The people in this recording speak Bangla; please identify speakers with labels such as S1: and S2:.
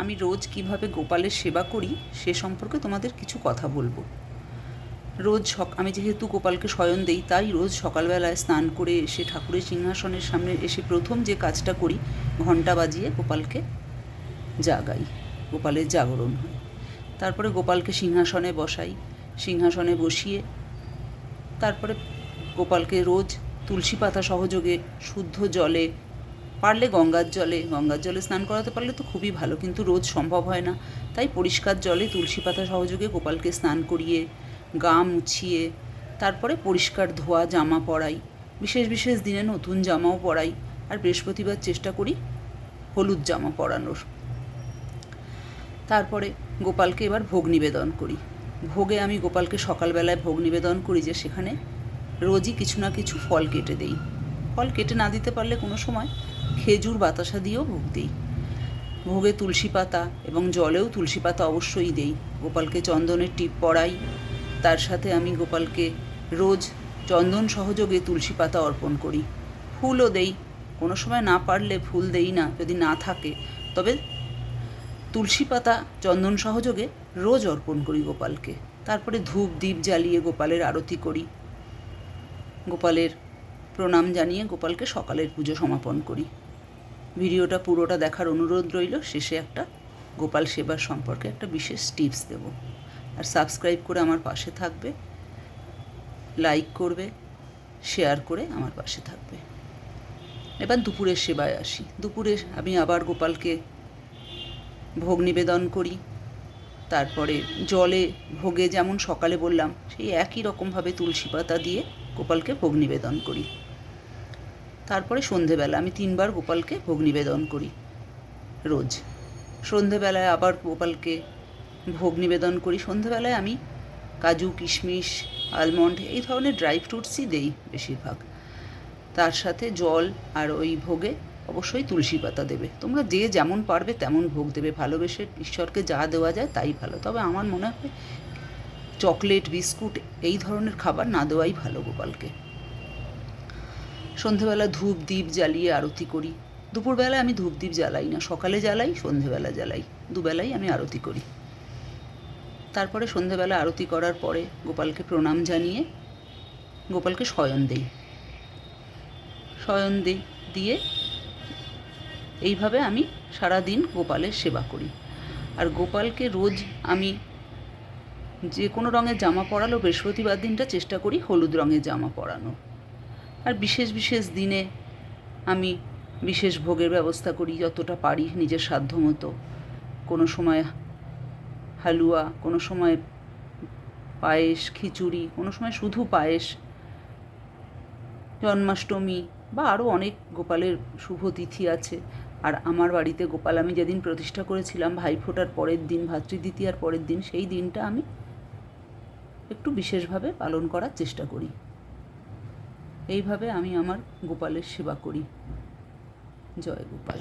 S1: আমি রোজ কীভাবে গোপালের সেবা করি, সে সম্পর্কে তোমাদের কিছু কথা বলব। রোজ সক আমি যেহেতু গোপালকে শয়ন দেই, তাই রোজ সকালবেলায় স্নান করে এসে ঠাকুরের সিংহাসনের সামনে এসে প্রথম যে কাজটা করি ঘণ্টা বাজিয়ে গোপালকে জাগাই, গোপালের জাগরণ হয়। তারপরে গোপালকে সিংহাসনে বসাই, সিংহাসনে বসিয়ে তারপরে গোপালকে রোজ তুলসী পাতা সহযোগে শুদ্ধ জলে পারলে গঙ্গার জলে গঙ্গার জলে স্নান করাতে পারলে তো খুবই ভালো, কিন্তু রোজ সম্ভব হয় না। তাই পরিষ্কার জলে তুলসী পাতা সহযোগে গোপালকে স্নান করিয়ে, গা মুছিয়ে, তারপরে পরিষ্কার ধোয়া, জামা পরাই, বিশেষ বিশেষ দিনে নতুন জামাও পরাই, আর বৃহস্পতিবার চেষ্টা করি হলুদ জামা পরানোর। তারপরে গোপালকে এবার ভোগ নিবেদন করি। ভোগে আমি গোপালকে সকালবেলায় ভোগ নিবেদন করি যে সেখানে রোজই কিছু না কিছু ফল কেটে দেই। ফল কেটে না দিতে পারলে কোনো সময় খেজুর বাতাসা দিয়েও ভোগ দিই। ভোগে তুলসী পাতা এবং জলেও তুলসী পাতা অবশ্যই দেই। গোপালকে চন্দনের টিপ পরাই তার সাথে আমি গোপালকে রোজ চন্দন সহযোগে তুলসী পাতা অর্পণ করি। ফুলও দেই। কোনো সময় না পারলে ফুল দেই না। যদি না থাকে, তবে তুলসী পাতা চন্দন সহযোগে রোজ অর্পণ করি গোপালকে। তারপরে ধূপ দ্বীপ জ্বালিয়ে গোপালের আরতি করি। গোপালের প্রণাম জানিয়ে গোপালকে সকালের পুজো সমাপন করি। ভিডিওটা পুরোটা দেখার অনুরোধ রইল, শেষে একটা গোপাল সেবার সম্পর্কে একটা বিশেষ টিপস দেব। আর সাবস্ক্রাইব করে আমার পাশে থাকবে, লাইক করবে, শেয়ার করে আমার পাশে থাকবে। এবার দুপুরের সেবায় আসি। দুপুরে আমি আবার গোপালকে ভোগ নিবেদন করি। তারপরে জলে ভোগে যেমন সকালে বললাম, সেই একই রকমভাবে তুলসী পাতা দিয়ে গোপালকে ভোগ নিবেদন করি। তারপরে সন্ধেবেলা আমি তিনবার গোপালকে ভোগ নিবেদন করি, রোজ। সন্ধেবেলায় আবার গোপালকে ভোগ নিবেদন করি। সন্ধেবেলায় আমি কাজু, কিশমিশ আলমন্ড এই ধরনের ড্রাই ফ্রুটসই দেই বেশিরভাগ। তার সাথে জল আর ওই ভোগে অবশ্যই তুলসী পাতা দেবে। তোমরা যে যেমন পারবে তেমন ভোগ দেবে। ভালোবেসে ঈশ্বরকে যা দেওয়া যায় তাই ভালো। তবে আমার মনে হয় চকলেট, বিস্কুট এই ধরনের খাবার না দেওয়াই ভালো গোপালকে। সন্ধেবেলা ধূপ দ্বীপ জ্বালিয়ে আরতি করি। দুপুরবেলায় আমি ধূপ দ্বীপ জ্বালাই না, সকালে জ্বালাই, সন্ধেবেলা জ্বালাই। দুবেলাই আমি আরতি করি। তারপরে সন্ধেবেলা আরতি করার পরে গোপালকে প্রণাম জানিয়ে গোপালকে শয়ন দেই। শয়ন দিই দিয়ে এইভাবে আমি সারা দিন গোপালের সেবা করি। আর গোপালকে রোজ আমি যে কোনো রঙের জামা পরালো বৃহস্পতিবার দিনটা চেষ্টা করি হলুদ রঙের জামা পরানো আর বিশেষ বিশেষ দিনে আমি বিশেষ ভোগের ব্যবস্থা করি যতটা পারি নিজের সাধ্য মতো। কোনো সময় হালুয়া, কোনো সময় পায়েস, খিচুড়ি, কোনো সময় শুধু পায়েস। জন্মাষ্টমী বা আরও অনেক গোপালের শুভ তিথি আছে। আর আমার বাড়িতে গোপাল আমি যেদিন প্রতিষ্ঠা করেছিলাম ভাইফোঁটার পরের দিন, ভাতৃদ্বিতীয়ার পরের দিন, সেই দিনটা আমি একটু বিশেষভাবে পালন করার চেষ্টা করি। এইভাবে আমি আমার গোপালের সেবা করি। জয় গোপাল।